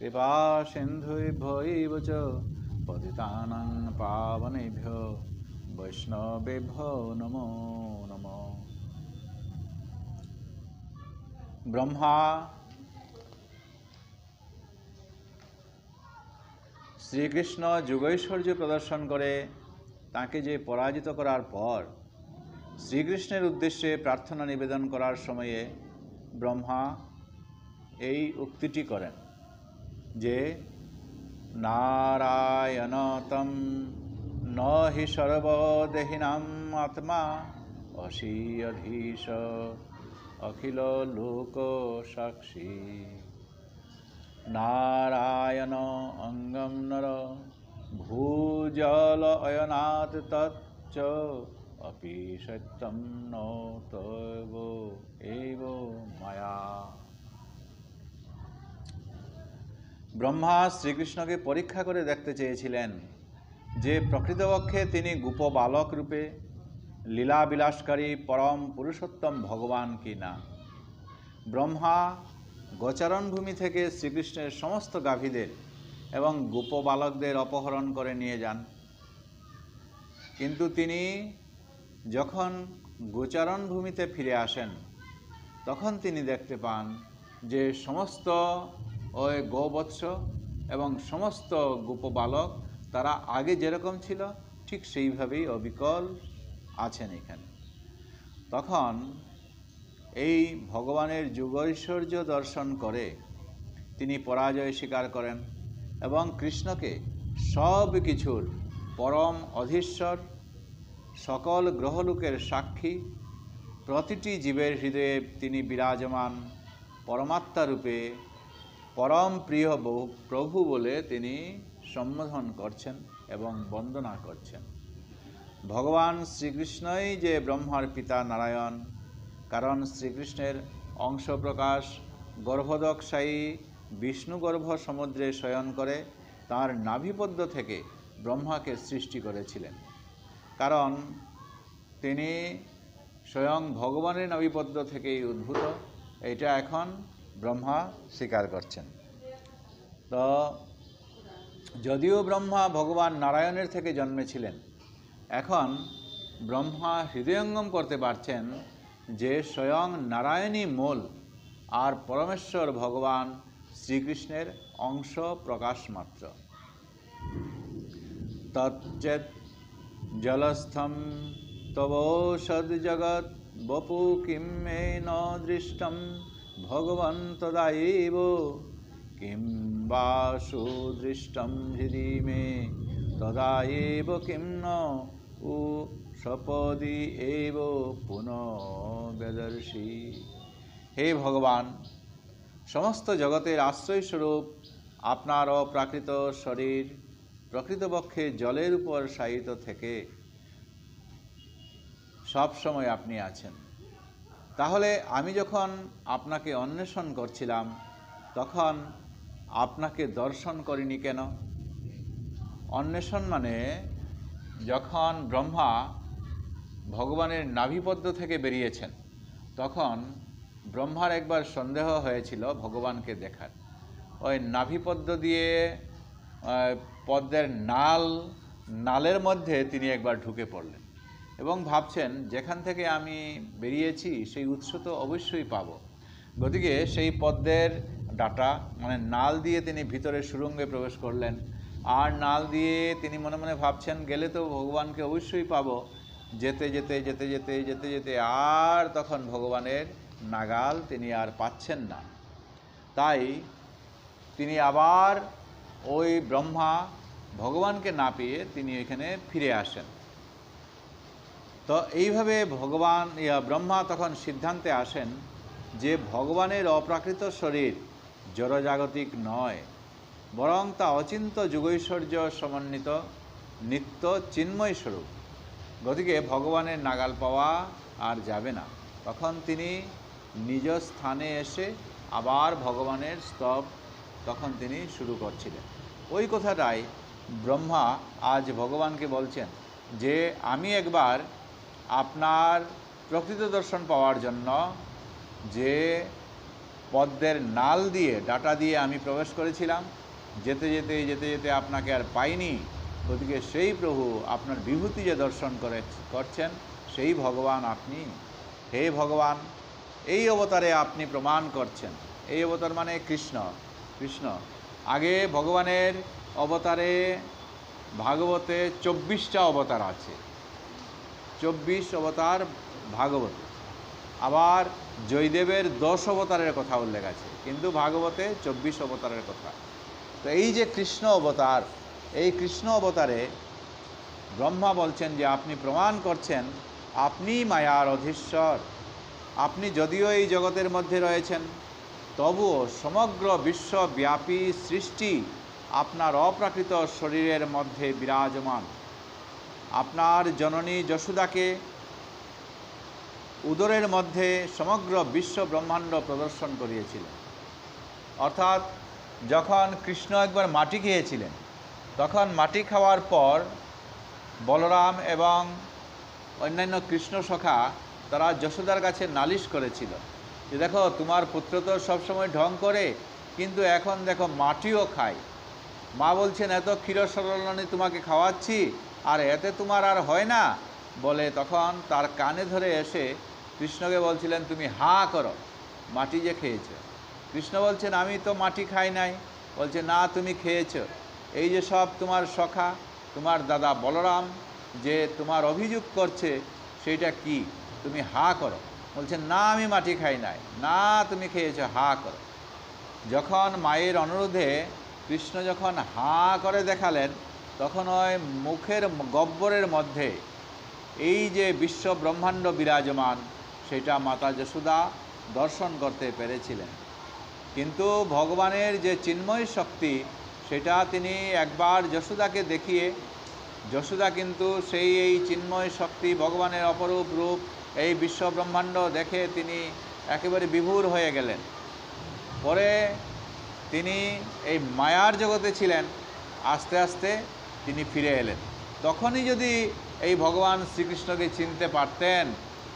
কৃপা সিন্ধুভ্যৈব পতিতানাং নমো নমো ব্রহ্মা শ্রীকৃষ্ণ যুগৈশ্বর্য প্রদর্শন করে, তাকে যে পরাজিত করার পর শ্রীকৃষ্ণের উদ্দেশ্যে প্রার্থনা নিবেদন করার সময়ে ব্রহ্মা এই উক্তিটি করেন যে, নারায়ণতম ন সর্বদেহিনাম আত্মা অসীয়ধীশ অখিল লোক সাক্ষী। নারায়ণ অঙ্গম নর ভূজল অয়নাথ তচ্চ অপি সত্যম ন এব মায়া। ব্রহ্মা শ্রীকৃষ্ণকে পরীক্ষা করে দেখতে চেয়েছিলেন। যে প্রকৃতপক্ষে তিনি গোপ বালক রূপে লীলা বিলাসকারী পরম পুরুষোত্তম ভগবান কি না? ব্রহ্মা গোচারণভূমি থেকে শ্রীকৃষ্ণের সমস্ত গাভীদের এবং গোপ বালকদের অপহরণ করে নিয়ে যান। কিন্তু তিনি যখন গোচারণ ভূমিতে ফিরে আসেন, তখন তিনি দেখতে পান যে সমস্ত ওই গোবৎস এবং সমস্ত গোপ বালক তারা আগে যেরকম ছিল, ঠিক সেইভাবেই অবিকল আছেন এখানে। তখন এই ভগবানের যুগৈশ্বর্য দর্শন করে তিনি পরাজয় স্বীকার করেন এবং কৃষ্ণকে সব কিছুর পরম অধীশ্বর, সকল গ্রহলোকের সাক্ষী, প্রতিটি জীবের হৃদয়ে তিনি বিরাজমান, পরমাত্মা রূপে পরম প্রিয় বহু- প্রভু বলে তিনি সম্বোধন করছেন এবং বন্দনা করছেন। ভগবান শ্রীকৃষ্ণই যে ব্রহ্মার পিতা নারায়ণ, কারণ শ্রীকৃষ্ণের অংশ প্রকাশ গর্ভদকশায়ী বিষ্ণুগর্ভ সমুদ্রে শয়ন করে তার নাভিপদ্য থেকে ব্রহ্মাকে সৃষ্টি করেছিলেন। কারণ তিনি স্বয়ং ভগবানের নাভিপদ্য থেকেই উদ্ভূত, এটা এখন ব্রহ্মা স্বীকার করছেন। তো যদিও ব্রহ্মা ভগবান নারায়ণের থেকে জন্মেছিলেন, এখন ব্রহ্মা হৃদয়ঙ্গম করতে পারছেন যে স্বয়ং নারায়ণী মূল আর পরমেশ্বর ভগবান শ্রীকৃষ্ণের অংশ প্রকাশ মাত্র। তচ্চেত জলস্থম তবৌষদ জগৎ বপু কিম ন দৃষ্টম ভগবন তদাইব কিম বা সুদৃষ্টম হৃদি মে তদাইব কিম ন উ সপদি এব পুনঃ হে ভগবান, সমস্ত জগতের আশ্রয়স্বরূপ আপনার অপ্রাকৃত শরীর প্রকৃতপক্ষে জলের উপর শায়িত থেকে সব সময় আপনি আছেন। তাহলে আমি যখন আপনাকে অন্বেষণ করছিলাম, তখন আপনাকে দর্শন করিনি কেন? অন্বেষণ মানে যখন ব্রহ্মা ভগবানের নাভিপদ্ম থেকে বেরিয়েছেন, তখন ব্রহ্মার একবার সন্দেহ হয়েছিল ভগবানকে দেখার। ওই নাভিপদ্ম দিয়ে পদ্মের নাল, নালের মধ্যে তিনি একবার ঢুকে পড়লেন। এবং ভাবছেন, যেখান থেকে আমি বেরিয়েছি, সেই উৎস তো অবশ্যই পাব। গতিকে সেই পদ্মের ডাটা মানে নাল দিয়ে তিনি ভিতরে সুরঙ্গে প্রবেশ করলেন। আর নাল দিয়ে তিনি মনে মনে ভাবছেন, গেলে তো ভগবানকে অবশ্যই পাবো। যেতে যেতে যেতে যেতে যেতে যেতে আর তখন ভগবানের নাগাল তিনি আর পাচ্ছেন না। তাই তিনি আবার ওই ব্রহ্মা ভগবানকে না পেয়ে তিনি এখানে ফিরে আসেন। তো এইভাবে ভগবান, ইয়া ব্রহ্মা তখন সিদ্ধান্তে আসেন যে ভগবানের অপ্রাকৃত শরীর জড়জাগতিক নয়, বরং তা অচিন্ত যুগৈশ্বর্য সমন্বিত নিত্য চিন্ময় স্বরূপ। গতিকে ভগবানের নাগাল পাওয়া আর যাবে না। তখন তিনি নিজ স্থানে এসে আবার ভগবানের স্তব তখন তিনি শুরু করছিলেন। ওই কথাটাই ব্রহ্মা আজ ভগবানকে বলছেন যে, আমি একবার আপনার প্রকৃত দর্শন পাওয়ার জন্য যে পদ্মের নাল দিয়ে, ডাটা দিয়ে আমি প্রবেশ করেছিলাম, যেতে যেতে যেতে যেতে আপনাকে আর পাইনি, গতিকে সেই প্রভু আপনার বিভূতি যে দর্শন করে, করছেন, সেই ভগবান আপনি। হে ভগবান, এই অবতারে আপনি প্রমাণ করছেন। এই অবতার মানে কৃষ্ণ কৃষ্ণ। আগে ভগবানের অবতারে ভাগবতে চব্বিশটা অবতার আছে। চব্বিশ অবতার ভাগবত। আবার জয়দেবের দশ অবতারের কথা উল্লেখ আছে, কিন্তু ভাগবতে চব্বিশ অবতারের কথা। তো এই যে কৃষ্ণ অবতার, এই কৃষ্ণ অবতারে ব্রহ্মা বলছেন যে, আপনি প্রমাণ করছেন আপনি মায়ার অধীশ্বর। আপনি যদিও এই জগতের মধ্যে রয়েছেন, তবুও সমগ্র বিশ্বব্যাপী সৃষ্টি আপনার অপ্রাকৃত শরীরের মধ্যে বিরাজমান। আপনার জননী যশোদাকে উদরের মধ্যে সমগ্র বিশ্ব ব্রহ্মাণ্ড প্রদর্শন করিয়েছিলেন। অর্থাৎ যখন কৃষ্ণ একবার মাটি খেয়েছিলেন, তখন মাটি খাওয়ার পর বলরাম এবং অন্যান্য কৃষ্ণ সখা তারা যশোদার কাছে নালিশ করেছিল যে দেখো, তোমার পুত্র তো সবসময় ঢং করে, কিন্তু এখন দেখো মাটিও খায়। মা বলছেন, এত ক্ষীর সরলনি তোমাকে খাওয়াচ্ছি আর এতে তোমার আর হয় না? বলে তখন তার কানে ধরে এসে কৃষ্ণকে বলছিলেন, তুমি হা করো, মাটি যে খেয়েছ। কৃষ্ণ বলছেন, আমি তো মাটি খাই নাই। বলছে, না, তুমি খেয়েছো। এই যে সব তোমার সখা, তোমার দাদা বলরাম যে তোমার অভিযোগ করছে, সেইটা কি? তুমি হা করো। বলছে না, আমি মাটি খাই নাই। না, তুমি খেয়েছো, হা করো। যখন মায়ের অনুরোধে কৃষ্ণ যখন হা করে দেখালেন তখন ওই মুখের গব্বরের মধ্যে এই যে বিশ্ব ব্রহ্মাণ্ড বিরাজমান, সেটা মাতা যশোদা দর্শন করতে পেরেছিলেন। কিন্তু ভগবানের যে চিন্ময় শক্তি, সেটা তিনি একবার যশোদাকে দেখিয়ে, যশোদা কিন্তু সেই এই চিন্ময় শক্তি ভগবানের অপরূপ রূপ এই বিশ্ব ব্রহ্মাণ্ড দেখে তিনি একেবারে বিভোর হয়ে গেলেন। পরে তিনি এই মায়ার জগতে ছিলেন। আস্তে আস্তে তিনি ফিরে এলেন। তখনই যদি এই ভগবান শ্রীকৃষ্ণকে চিনতে পারতেন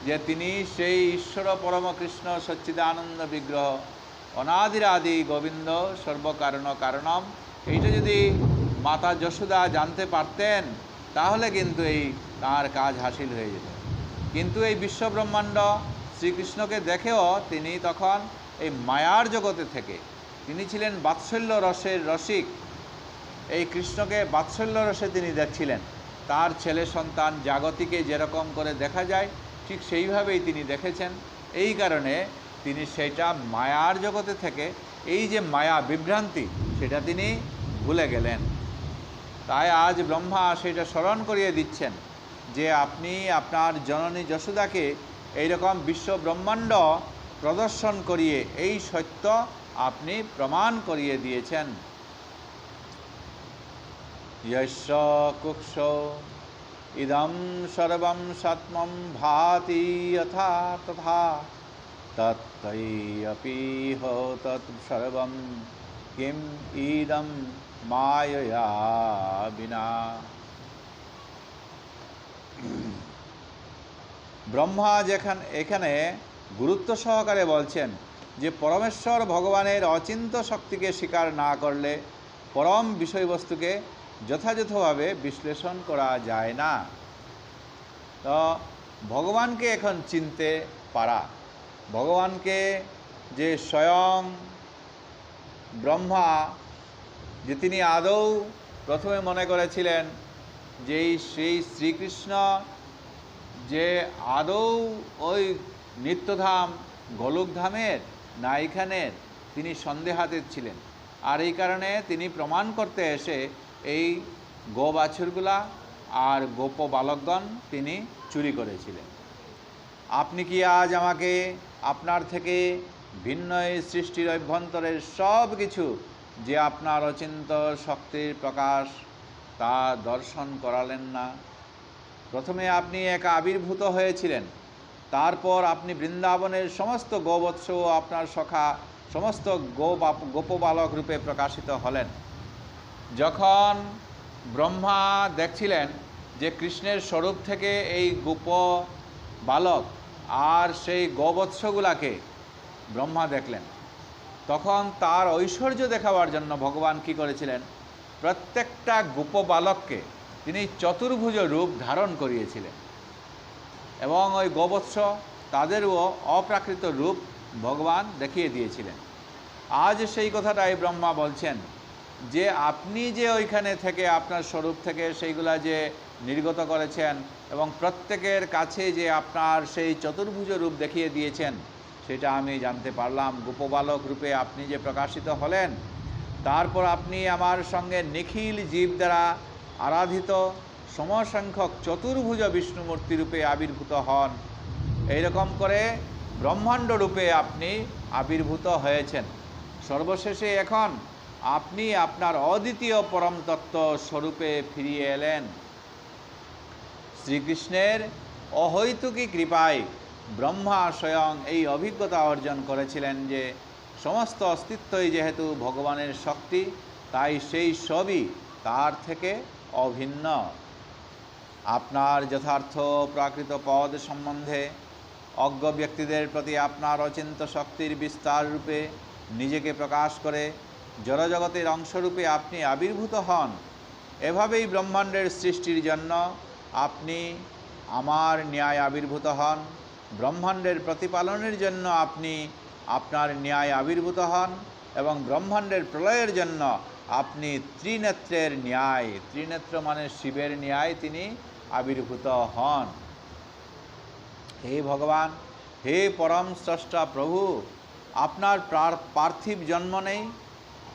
যে তিনি সেই ঈশ্বর পরম কৃষ্ণ সচ্চিদানন্দ বিগ্রহ, অনাদিরাদি গোবিন্দ সর্বকারণ কারণম, এইটা যদি মাতা যশোদা জানতে পারতেন, তাহলে কিন্তু এই তার কাজ হাসিল হয়ে যেত। কিন্তু এই বিশ্ব ব্রহ্মাণ্ড শ্রীকৃষ্ণকে দেখেও তিনি তখন এই মায়ার জগতে থেকে, তিনি ছিলেন বাৎসল্য রসের রসিক এই কৃষ্ণকে বাৎসল্য রসে তিনি দেখছিলেন। তার ছেলে সন্তান জাগতিকে যেরকম করে দেখা যায়, ঠিক সেইভাবেই তিনি দেখেছেন। এই কারণে তিনি সেটা মায়ার জগতে থেকে, এই যে মায়া বিভ্রান্তি, সেটা তিনি ভুলে গেলেন। তাই আজ ব্রহ্মা সেটা স্মরণ করিয়ে দিচ্ছেন যে আপনি আপনার জননী যশোদাকে এইরকম বিশ্ব ব্রহ্মাণ্ড প্রদর্শন করিয়ে এই সত্য আপনি প্রমাণ করিয়ে দিয়েছেন। यश कुक्ष इदं सर्वं सत्मं भाति यथा तथा तत्तैरपीह तत् सर्वं किम् इदं मायया বিনা ব্রহ্মা যেখান এখানে গুরুত্ব সহকারে বলছেন যে পরমেশ্বর ভগবানের অচিন্ত শক্তিকে স্বীকার না করলে পরম বিষয়বস্তুকে যথাযথভাবে বিশ্লেষণ করা যায় না। তো ভগবানকে এখন চিনতে পারা। ভগবানকে যে স্বয়ং ব্রহ্মা, যে তিনি আদৌ প্রথমে মনে করেছিলেন যে সেই শ্রীকৃষ্ণ যে আদৌ ওই নিত্যধাম, গোলকধামের না এখানের তিনি সন্দেহাতীত ছিলেন। আর এই কারণে তিনি প্রমাণ করতে এসে এই গো বাছুরগুলা আর গোপ বালকগণ তিনি চুরি করেছিলেন। আপনি কি আজ আমাকে আপনার থেকে ভিন্ন এই সৃষ্টির অভ্যন্তরের সব কিছু যে আপনার অচিন্ত শক্তির প্রকাশ তা দর্শন করালেন না? প্রথমে আপনি এক আবির্ভূত হয়েছিলেন, তারপর আপনি বৃন্দাবনের সমস্ত গোবৎস আপনার সখা, সমস্ত গোপ গোপবালক রূপে প্রকাশিত হলেন। যখন ব্রহ্মা দেখছিলেন যে কৃষ্ণের স্বরূপ থেকে এই গোপ বালক আর সেই গোবৎসগুলাকে ব্রহ্মা দেখলেন, তখন তার ঐশ্বর্য দেখাবার জন্য ভগবান কি করেছিলেন? প্রত্যেকটা গোপবালককে তিনি চতুর্ভুজ রূপ ধারণ করিয়েছিলেন এবং ওই গোবৎস তাদেরও অপ্রাকৃত রূপ ভগবান দেখিয়ে দিয়েছিলেন। আজ সেই কথাটাই ব্রহ্মা বলছেন যে আপনি যে ওইখানে থেকে আপনার স্বরূপ থেকে সেইগুলা যে নির্গত করেছেন এবং প্রত্যেকের কাছে যে আপনার সেই চতুর্ভুজ রূপ দেখিয়ে দিয়েছেন, সেটা আমি জানতে পারলাম। গোপবালক রূপে আপনি যে প্রকাশিত হলেন, তারপর আপনি আমার সঙ্গে নিখিল জীব দ্বারা আরাধিত সমসংখ্যক চতুর্ভুজ বিষ্ণুমূর্তি রূপে আবির্ভূত হন। এইরকম করে ব্রহ্মাণ্ড রূপে আপনি আবির্ভূত হয়েছেন। সর্বশেষে এখন আপনি আপনার অদ্বিতীয় পরম তত্ত্ব স্বরূপে ফিরিয়ে এলেন। শ্রীকৃষ্ণের অহৈতুকী কৃপায় ব্রহ্মা স্বয়ং এই অভিজ্ঞতা অর্জন করেছিলেন যে সমস্ত অস্তিত্বই যেহেতু ভগবানের শক্তি, তাই সেই সবই তার থেকে অভিন্ন। আপনার যথার্থ প্রাকৃত পদ সম্বন্ধে অজ্ঞ ব্যক্তিদের প্রতি আপনার অচিন্ত শক্তির বিস্তার রূপে নিজেকে প্রকাশ করে জড়জগতের অংশরূপে আপনি আবির্ভূত হন। এভাবেই ব্রহ্মাণ্ডের সৃষ্টির জন্য আপনি আমার ন্যায় আবির্ভূত হন। ব্রহ্মাণ্ডের প্রতিপালনের জন্য আপনি আপনার ন্যায় আবির্ভূত হন এবং ব্রহ্মাণ্ডের প্রলয়ের জন্য আপনি ত্রিনেত্রের ন্যায়, ত্রিনেত্র মানে শিবের ন্যায় তিনি আবির্ভূত হন। হে ভগবান, হে পরম স্রষ্টা প্রভু, আপনার পার্থিব জন্ম নেই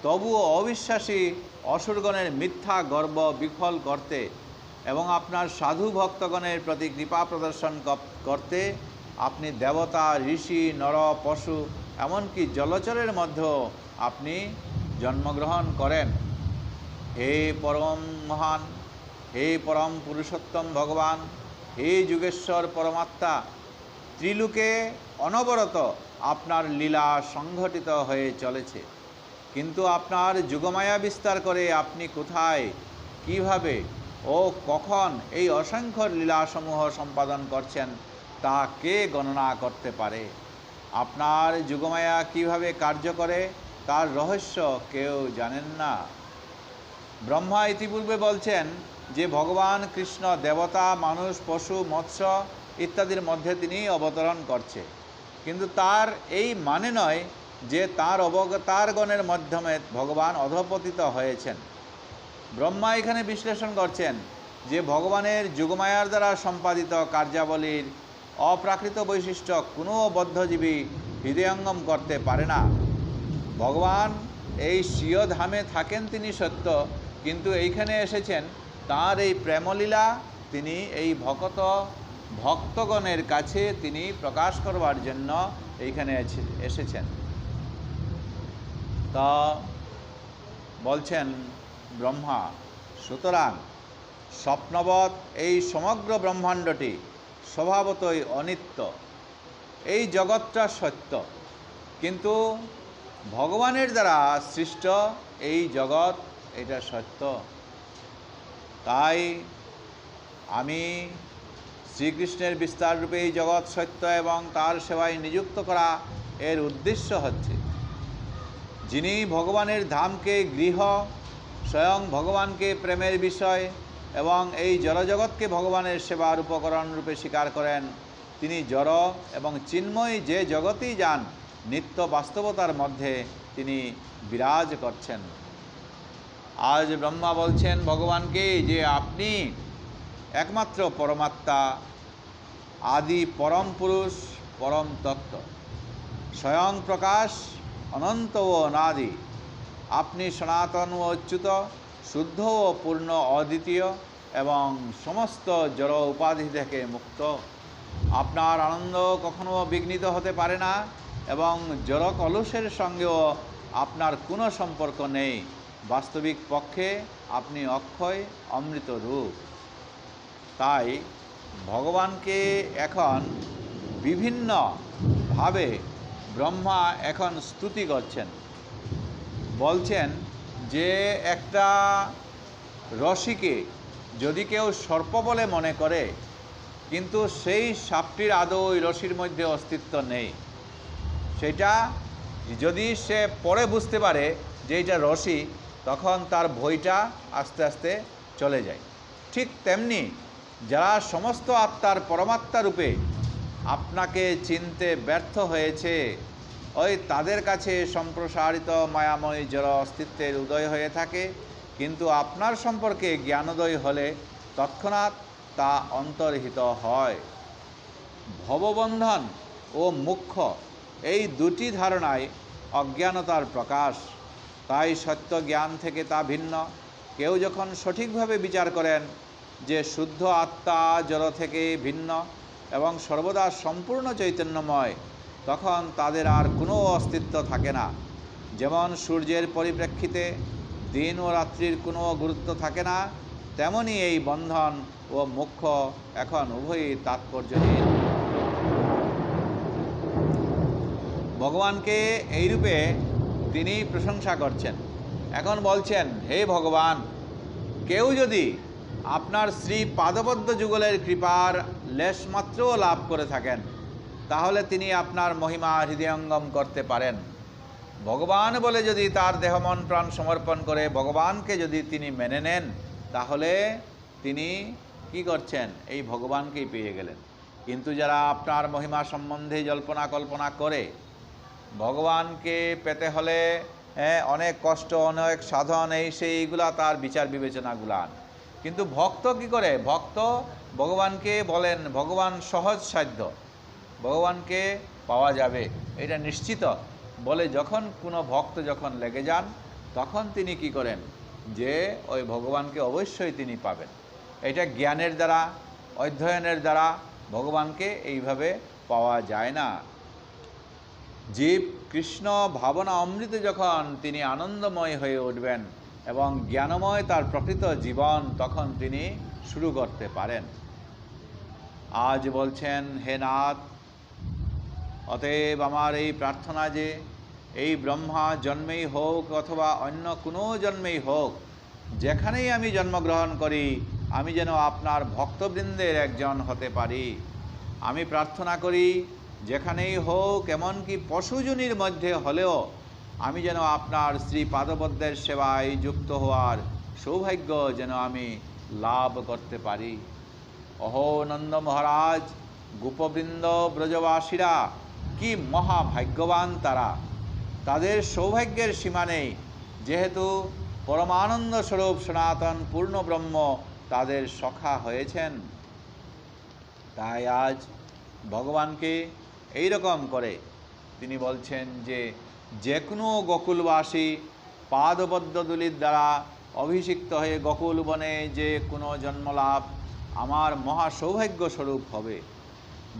তবুও অবিশ্বাসী অসুরগণের মিথ্যা গর্ব বিফল করতে এবং আপনার সাধু ভক্তগণের প্রতি কৃপা প্রদর্শন করতে আপনি দেবতা, ঋষি, নর, পশু, এমনকি জলচরের মধ্যেও আপনি জন্মগ্রহণ করেন। হে পরম মহান, হে পরম পুরুষোত্তম ভগবান, হে যুগেশ্বর পরমাত্মা, ত্রিলোকে অনবরত আপনার লীলা সংঘটিত হয়ে চলেছে। কিন্তু আপনার যুগমায়া বিস্তার করে আপনি কোথায়, কীভাবে ও কখন এই অসংখ্য লীলাসমূহ সম্পাদন করছেন, তা কে গণনা করতে পারে? আপনার যুগমায়া কীভাবে কার্য করে, তার রহস্য কেউ জানেন না। ব্রহ্মা ইতিপূর্বে বলছেন যে, ভগবান কৃষ্ণ, দেবতা, মানুষ, পশু, মৎস্য ইত্যাদির মধ্যে তিনি অবতরণ করছে। কিন্তু তার এই মানে নয় যে তার অবতারগণের মাধ্যমে ভগবান অধপতিত হয়েছেন। ব্রহ্মা এখানে বিশ্লেষণ করছেন যে ভগবানের যুগমায়ার দ্বারা সম্পাদিত কার্যাবলীর অপ্রাকৃত বৈশিষ্ট্য কোনো বদ্ধজীবী হৃদয়ঙ্গম করতে পারে না। ভগবান এই স্বীয় ধামে থাকেন তিনি সত্য, কিন্তু এইখানে এসেছেন তার এই প্রেমলীলা, তিনি এই ভকত, ভক্তগণের কাছে তিনি প্রকাশ করবার জন্য এইখানে এসে- এসেছেন। তা বলছেন ব্রহ্মা, সুতরাং স্বপ্নবৎ এই সমগ্র ব্রহ্মাণ্ডটি স্বভাবতই অনিত্য। এই জগৎটা সত্য। কিন্তু ভগবানের দ্বারা সৃষ্ট এই জগৎ, এটা সত্য। তাই আমি শ্রীকৃষ্ণের বিস্তার রূপে এই জগৎ সত্য এবং তার সেবায় নিযুক্ত করা এর উদ্দেশ্য হচ্ছে। যিনি ভগবানের ধামকে গৃহ, স্বয়ং ভগবানকে প্রেমের বিষয় এবং এই জড়জগৎকে ভগবানের সেবার উপকরণ রূপে স্বীকার করেন, তিনি জড় এবং চিন্ময় যে জগতেই যান, নিত্য বাস্তবতার মধ্যে তিনি বিরাজ করছেন। আজ ব্রহ্মা বলছেন, ভগবানকে যে আপনি একমাত্র পরমাত্মা, আদি পরম পুরুষ, পরম তত্ত্ব, স্বয়ং প্রকাশ অনন্ত ও অনাদি। আপনি সনাতন ও অচ্যুত শুদ্ধ ও পূর্ণ অদ্বিতীয় এবং সমস্ত জড় উপাধি থেকে মুক্ত। আপনার আনন্দ কখনো বিঘ্নিত হতে পারে না এবং জড় কলুষের সঙ্গেও আপনার কোনো সম্পর্ক নেই। বাস্তবিক পক্ষে আপনি অক্ষয়, অমৃত রূপ। তাই ভগবানকে এখন বিভিন্নভাবে ব্রহ্মা এখন স্তুতি করছেন। বলছেন যে একটা রশিকে যদি কেউ সর্প বলে মনে করে, কিন্তু সেই সাপটির আদৌ ওই রশির মধ্যে অস্তিত্ব নেই। সেটা যদি সে পরে বুঝতে পারে যে এটা রশি তখন তার ভয়টা আস্তে আস্তে চলে যায়। ঠিক তেমনি যারা সমস্ত আত্মার পরমাত্মা রূপে আপনাকে চিনতে ব্যর্থ হয়েছে। ওই তাদের কাছে সম্প্রসারিত মায়াময় জড় অস্তিত্বের উদয় হয়ে থাকে। কিন্তু আপনার সম্পর্কে জ্ঞানোদয় হলে তৎক্ষণাৎ তা অন্তর্হিত হয়। ভববন্ধন ও মুখ্য এই দুটি ধারণায় অজ্ঞানতার প্রকাশ। তাই সত্য জ্ঞান থেকে তা ভিন্ন। কেউ যখন সঠিকভাবে বিচার করেন যে শুদ্ধ আত্মা জড় থেকে ভিন্ন এবং সর্বদা সম্পূর্ণ চৈতন্যময়, তখন তাদের আর কোনো অস্তিত্ব থাকে না। যেমন সূর্যের পরিপ্রেক্ষিতে দিন ও রাত্রির কোনো গুরুত্ব থাকে না, তেমনি এই বন্ধন ও মুখ্য এখন উভয়ই তাৎপর্যহীন। ভগবানকে এইরূপে তিনি প্রশংসা করছেন। এখন বলছেন, হে ভগবান, কেউ যদি আপনার শ্রী পাদবদ্ধ যুগলের কৃপার লেশমাত্রও লাভ করে থাকেন। তাহলে তিনি আপনার মহিমা হৃদয়ঙ্গম করতে পারেন। ভগবান বলে যদি তার দেহ মন প্রাণ সমর্পণ করে ভগবানকে যদি তিনি মেনে নেন তাহলে তিনি কি করছেন? এই ভগবানকেই পেয়ে গেলেন। কিন্তু যারা আপনার মহিমা সম্বন্ধে জল্পনা কল্পনা করে ভগবানকে পেতে হলে হ্যাঁ, অনেক কষ্ট অনেক সাধন এই সেইগুলা তার বিচার বিবেচনাগুলান। কিন্তু ভক্ত কি করে? ভক্ত ভগবানকে বলেন, ভগবান সহজ সাধ্য। ভগবানকে পাওয়া যাবে। এটা নিশ্চিত। বলে যখন কোনো ভক্ত যখন লেগে যান, তখন তিনি কি করেন? যে ওই ভগবানকে অবশ্যই তিনি পাবেন। এটা জ্ঞানের দ্বারা, অধ্যয়নের দ্বারা ভগবানকে এইভাবে পাওয়া যায় না। জীব কৃষ্ণ ভাবনা অমৃতে যখন তিনি আনন্দময় হয়ে উঠবেন এবং জ্ঞানময় তার প্রকৃত জীবন তখন তিনি শুরু করতে পারেন। আজ বলছেন, হে নাথ, অতএব আমার এই প্রার্থনা যে এই ব্রহ্মা জন্মেই হোক অথবা অন্য কোনো জন্মেই হোক, যেখানেই আমি জন্মগ্রহণ করি, আমি যেন আপনার ভক্তবৃন্দের একজন হতে পারি। আমি প্রার্থনা করি, যেখানেই হোক, এমনকি পশুজনির মধ্যে হলেও আমি যেন আপনার শ্রী পাদপদ্মের সেবায় যুক্ত হওয়ার সৌভাগ্য যেন আমি লাভ করতে পারি। অহো নন্দ মহারাজ, গোপবৃন্দ ব্রজবাসীরা, কি মহাভাগ্যবান তারা। তাদের সৌভাগ্যের সীমা নেই, যেহেতু পরমানন্দ স্বরূপ সনাতন পূর্ণ ব্রহ্ম তাদের সখা হয়েছেন। তাই আজ ভগবানকে এই রকম করে তিনি বলছেন যে যে কোনো গোকুলবাসী পাদবদ্ধদুলির দ্বারা অভিষিক্ত হয়ে গোকুল বনে যে কোনো জন্মলাভ আমার মহা সৌভাগ্য স্বরূপ হবে।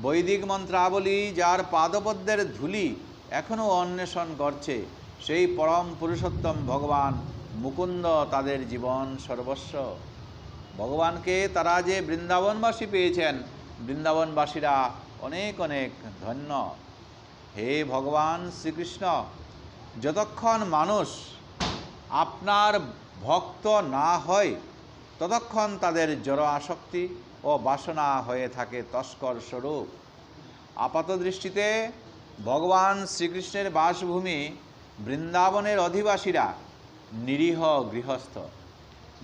বৈদিক মন্ত্রাবলী যার পাদপদ্মের ধুলি এখনও অন্বেষণ করছে, সেই পরম পুরুষোত্তম ভগবান মুকুন্দ তাদের জীবন সর্বস্ব। ভগবানকে তারা যে বৃন্দাবনবাসী পেয়েছেন, বৃন্দাবনবাসীরা অনেক অনেক ধন্য। হে ভগবান শ্রীকৃষ্ণ, যতক্ষণ মানুষ আপনার ভক্ত না হয় ততক্ষণ তাদের জড় আসক্তি ও বাসনা হয়ে থাকে তস্কর স্বরূপ। আপাত দৃষ্টিতে ভগবান শ্রীকৃষ্ণের বাসভূমি বৃন্দাবনের অধিবাসীরা নিরীহ গৃহস্থ।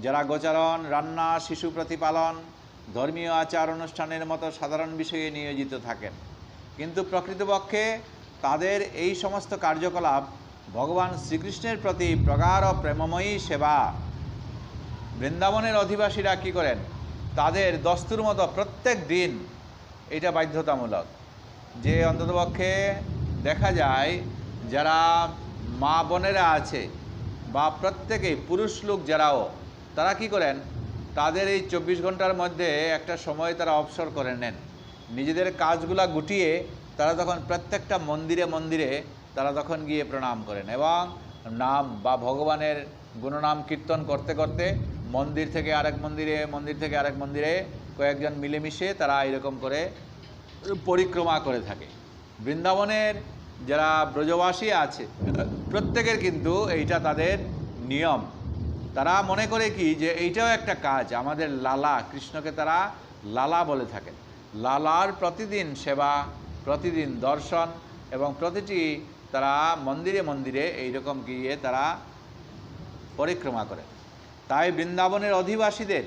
যারা গোচারণ, রান্না, শিশু প্রতিপালন, ধর্মীয় আচার অনুষ্ঠানের মতো সাধারণ বিষয়ে নিয়োজিত থাকেন। কিন্তু প্রকৃতপক্ষে তাদের এই সমস্ত কার্যকলাপ ভগবান শ্রীকৃষ্ণের প্রতি প্রগাঢ় প্রেমময়ী সেবা বৃন্দাবনের অধিবাসীরা কি করেন? তাদের দস্তুর মতো প্রত্যেক দিন এটা বাধ্যতামূলক। যে অন্ততপক্ষে দেখা যায়, যারা মা বোনেরা আছে বা প্রত্যেকেই পুরুষ লোক যারাও, তারা কি করেন? তাদের এই চব্বিশ ঘণ্টার মধ্যে একটা সময় তারা অবসর করে নেন। নিজেদের কাজগুলা গুটিয়ে তারা তখন প্রত্যেকটা মন্দিরে মন্দিরে তারা তখন গিয়ে প্রণাম করেন এবং নাম বা ভগবানের গুণনাম কীর্তন করতে করতে মন্দির থেকে আরেক মন্দিরে, মন্দির থেকে আরেক মন্দিরে কয়েকজন মিলেমিশে তারা এরকম করে পরিক্রমা করে থাকে। বৃন্দাবনের যারা ব্রজবাসী আছে, প্রত্যেকের কিন্তু এইটা তাদের নিয়ম। তারা মনে করে কি যে এইটাও একটা কাজ, আমাদের লালা, কৃষ্ণকে তারা লালা বলে থাকেন। লালার প্রতিদিন সেবা, প্রতিদিন দর্শন এবং প্রতিটি তারা মন্দিরে মন্দিরে এইরকম গিয়ে তারা পরিক্রমা করে। তাই বৃন্দাবনের অধিবাসীদের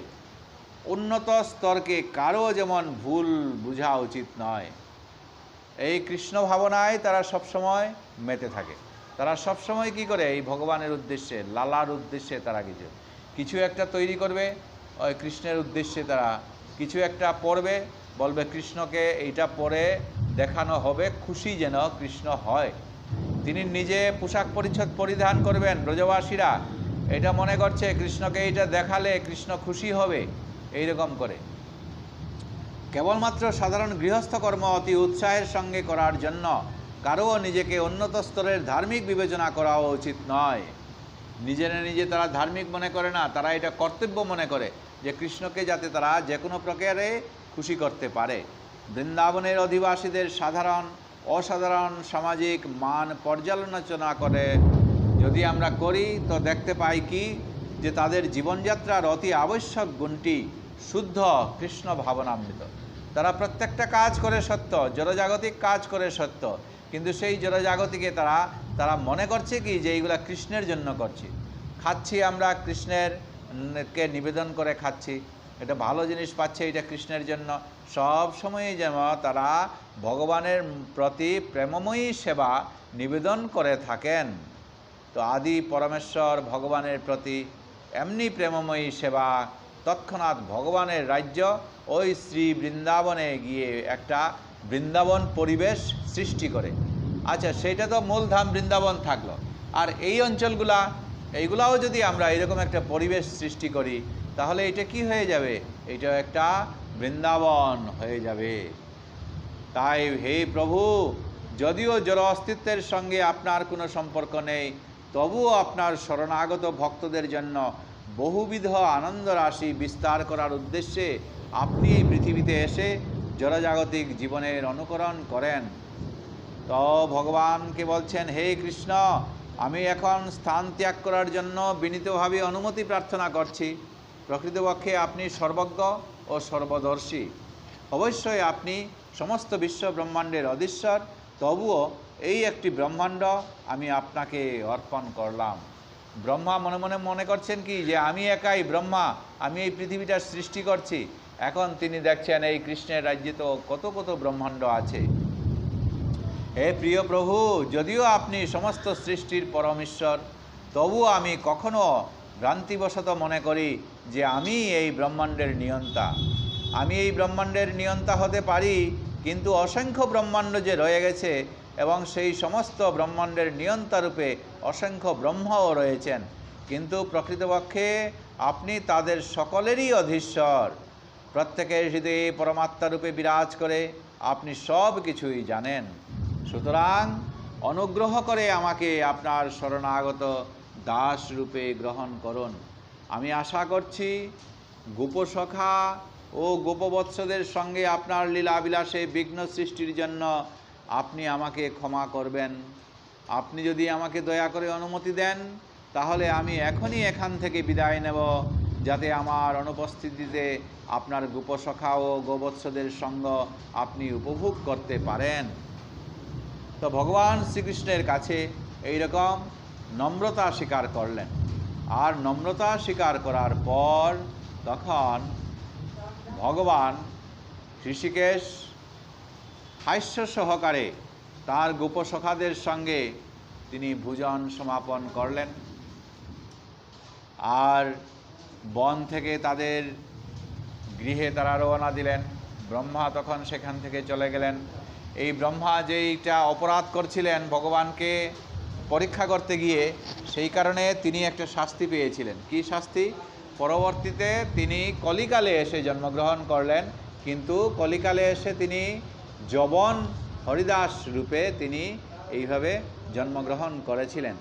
উন্নত স্তরকে কারও যেমন ভুল বোঝা উচিত নয়। এই কৃষ্ণ ভাবনায় তারা সবসময় মেতে থাকে। তারা সবসময় কি করে? এই ভগবানের উদ্দেশ্যে, লালার উদ্দেশ্যে তারা কিছু কিছু একটা তৈরি করবে, ওই কৃষ্ণের উদ্দেশ্যে তারা কিছু একটা পড়বে, বলবে কৃষ্ণকে এইটা পরে দেখানো হবে, খুশি যেন কৃষ্ণ হয়। তিনি নিজে পোশাক পরিচ্ছদ পরিধান করবেন ব্রজবাসীরা। এটা মনে করছে, কৃষ্ণকে এইটা দেখালে কৃষ্ণ খুশি হবে, এইরকম করে। কেবলমাত্র সাধারণ গৃহস্থ কর্ম অতি উৎসাহের সঙ্গে করার জন্য কারও নিজেকে উন্নত স্তরের ধার্মিক বিবেচনা করা উচিত নয়। নিজেরা নিজে তারা ধার্মিক মনে করে না, তারা এটা কর্তব্য মনে করে যে কৃষ্ণকে যাতে তারা যে কোনো প্রকারে খুশি করতে পারে। বৃন্দাবনের অধিবাসীদের সাধারণ, অসাধারণ সামাজিক মান পর্যালোচনা করে যদি আমরা করি, তো দেখতে পাই কি? যে তাদের জীবনযাত্রার অতি আবশ্যক গুণটি শুদ্ধ কৃষ্ণ ভাবনামৃত। তারা প্রত্যেকটা কাজ করে সত্য, জড়জাগতিক কাজ করে সত্য। কিন্তু সেই জড়জাগতিকে তারা তারা মনে করছে কি যে এইগুলা কৃষ্ণের জন্য করছি। খাচ্ছি আমরা কৃষ্ণের কে নিবেদন করে খাচ্ছি। এটা ভালো জিনিস পাচ্ছে, এটা কৃষ্ণের জন্য। সব সময়ই যেন তারা ভগবানের প্রতি প্রেমময়ী সেবা নিবেদন করে থাকেন। তো আদি পরমেশ্বর ভগবানের প্রতি এমনি প্রেমময়ী সেবা, তৎক্ষণাৎ ভগবানের রাজ্য, ওই শ্রী বৃন্দাবনে গিয়ে একটা বৃন্দাবন পরিবেশ সৃষ্টি করে। আচ্ছা সেইটা তো মূলধাম বৃন্দাবন থাকল। আর এই অঞ্চলগুলা, এইগুলাও যদি আমরা এরকম একটা পরিবেশ সৃষ্টি করি, তাহলে এটা কি হয়ে যাবে? এটা একটা বৃন্দাবন হয়ে যাবে। তাই হে প্রভু, যদিও জড় অস্তিত্বের সঙ্গে আপনার কোনো সম্পর্ক নেই তবুও আপনার শরণাগত ভক্তদের জন্য বহুবিধ আনন্দ রাশি বিস্তার করার উদ্দেশ্যে আপনি এই পৃথিবীতে এসে জড়জাগতিক জীবনের অনুকরণ করেন। তো ভগবানকে বলছেন, হে কৃষ্ণ, আমি এখন স্থান ত্যাগ করার জন্য বিনীতভাবে অনুমতি প্রার্থনা করছি। প্রকৃতপক্ষে আপনি সর্বজ্ঞ ও সর্বদর্শী। অবশ্যই আপনি সমস্ত বিশ্ব ব্রহ্মাণ্ডের অধীশ্বর। তবুও এই একটি ব্রহ্মাণ্ড আমি আপনাকে অর্পণ করলাম। ব্রহ্মা মনে মনে মনে করছেন কি যে আমি একাই ব্রহ্মা, আমি এই পৃথিবীটার সৃষ্টি করছি। এখন তিনি দেখছেন এই কৃষ্ণের রাজ্যে তো কত কত ব্রহ্মাণ্ড আছে। হে প্রিয় প্রভু, যদিও আপনি সমস্ত সৃষ্টির পরমেশ্বর তবুও আমি কখনো ভ্রান্তিবশত মনে করি যে আমি এই ব্রহ্মাণ্ডের নিয়ন্তা। আমি এই ব্রহ্মাণ্ডের নিয়ন্তা হতে পারি, কিন্তু অসংখ্য ব্রহ্মাণ্ড যে রয়ে গেছে এবং সেই সমস্ত ব্রহ্মাণ্ডের নিয়ন্তা রূপে অসংখ্য ব্রহ্মও রয়েছেন। কিন্তু প্রকৃতপক্ষে আপনি তাদের সকলেরই অধীশ্বর। প্রত্যেকের হৃদয়ে পরমাত্মা রূপে বিরাজ করে, আপনি সব কিছুই জানেন। সুতরাং অনুগ্রহ করে আমাকে আপনার শরণাগত দাস রূপে গ্রহণ করুন। আমি আশা করছি গোপসখা ও গোপবৎসদের সঙ্গে আপনার লীলাবিলাসে বিঘ্ন সৃষ্টির জন্য আপনি আমাকে ক্ষমা করবেন। আপনি যদি আমাকে দয়া করে অনুমতি দেন, তাহলে আমি এখনই এখান থেকে বিদায় নেব, যাতে আমার অনুপস্থিতিতে আপনার গোপসখা ও গোবৎসদের সঙ্গ আপনি উপভোগ করতে পারেন। তো ভগবান শ্রীকৃষ্ণের কাছে এই রকম নম্রতা স্বীকার করলেন। আর নম্রতা স্বীকার করার পর তখন ভগবান ঋষিকেশ হাস্য সহকারে তার গোপসখাদের সঙ্গে তিনি ভোজন সমাপন করলেন। আর বন থেকে তাদের গৃহে তারা রওনা দিলেন। ব্রহ্মা তখন সেখান থেকে চলে গেলেন। এই ব্রহ্মা যেইটা অপরাধ করছিলেন ভগবানকে পরীক্ষা করতে গিয়ে, সেই কারণে তিনি একটা শাস্তি পেয়েছিলেন। কি শাস্তি? পরবর্তীতে তিনি কলিকালে এসে জন্মগ্রহণ করলেন। কিন্তু কলিকালে এসে তিনি যবন হরিদাস রূপে তিনি এইভাবে জন্মগ্রহণ করেছিলেন।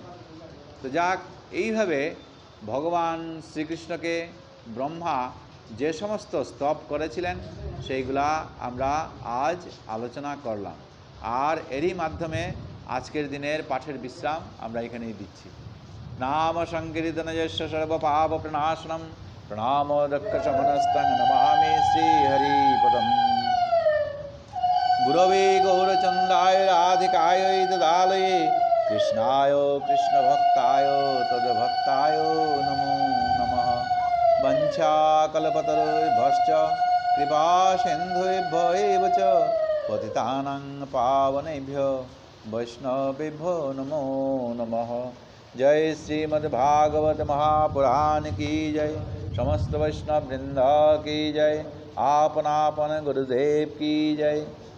তো যাক, এইভাবে ভগবান শ্রীকৃষ্ণকে ব্রহ্মা যে সমস্ত স্তব করেছিলেন, সেইগুলা আমরা আজ আলোচনা করলাম। আর এরই মাধ্যমে আজকের দিনের পাঠের বিশ্রাম আমরা এখানেই দিচ্ছি। নাম সংকীর্তনযস্য সর্বপাপ প্রণাশনম প্রণাম দক্ষ দক্ষমনস্তং নমামি শ্রীহরিপদম। गुरवे गौरचन्द्राय राधिकायै ददालये कृष्णाय कृष्णभक्ताय तद्भक्ताय नमो नमः वञ्चाकल्पतरुभ्यश्च कृपासिन्धुभ्य एव च पतितानां पावनेभ्य वैष्णवेभ्यो नमो नमः जय श्रीमद्भागवत महापुराण की जय समस्त वैष्णव वृंदा की जय आपनापन गुरुदेव की जय